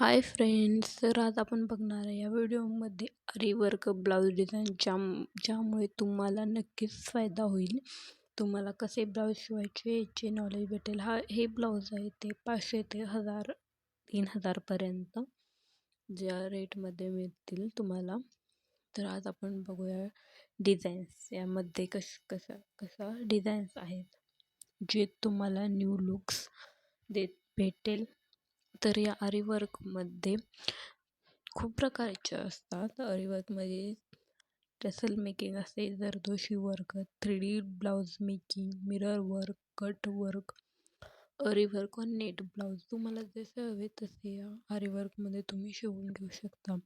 Hi friends तर आज आपण बघणार आहे या व्हिडिओमध्ये आरीवर्क ब्लाऊज डिझाईन ज्या ज्यामुळे तुम्हाला नक्कीच फायदा होईल. तुम्हाला कसे ब्लाऊज शिवायचे याचे नॉलेज भेटेल. हा हे ब्लाऊज आहे ते पाचशे ते हजार तीन हजारपर्यंत ज्या रेटमध्ये मिळतील तुम्हाला. तर आज आपण बघूया डिझाईन्स यामध्ये कश कशा कशा डिझाईन्स आहेत जे तुम्हाला न्यू लुक्स देत भेटेल. तर या आरीवर्कमध्ये खूप प्रकारचे असतात. आरीवर्कमध्ये टसल मेकिंग असते zardozi work three D blouse making mirror work cut work aari work व नेट ब्लाऊज. तुम्हाला जसे हवे तसे या आरीवर्कमध्ये तुम्ही शिवून घेऊ शकता.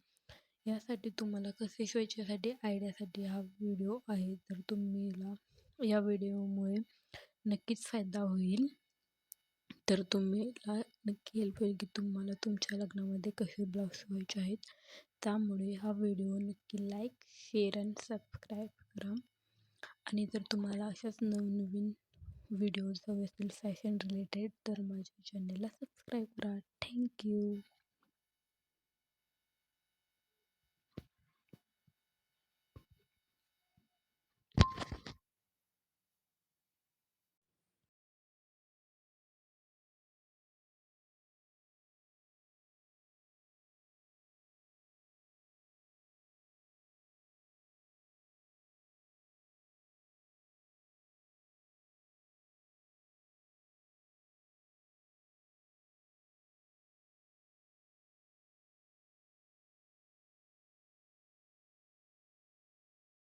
यासाठी तुम्हाला कसे शिवायच्यासाठी आयडियासाठी हा व्हिडिओ आहे. तर तुम्हीला या व्हिडिओमुळे नक्कीच फायदा होईल. तर तुम्हीला नक्की हेल्प होईल की तुम्हाला तुमच्या लग्नामध्ये कसे ब्लाऊज शिवायचे आहेत. त्यामुळे हा व्हिडिओ नक्की लाईक शेअर अँड सबस्क्राईब करा. आणि जर तुम्हाला अशाच नवनवीन व्हिडिओज हवे असतील फॅशन रिलेटेड तर माझ्या चॅनलला सबस्क्राईब करा. थँक्यू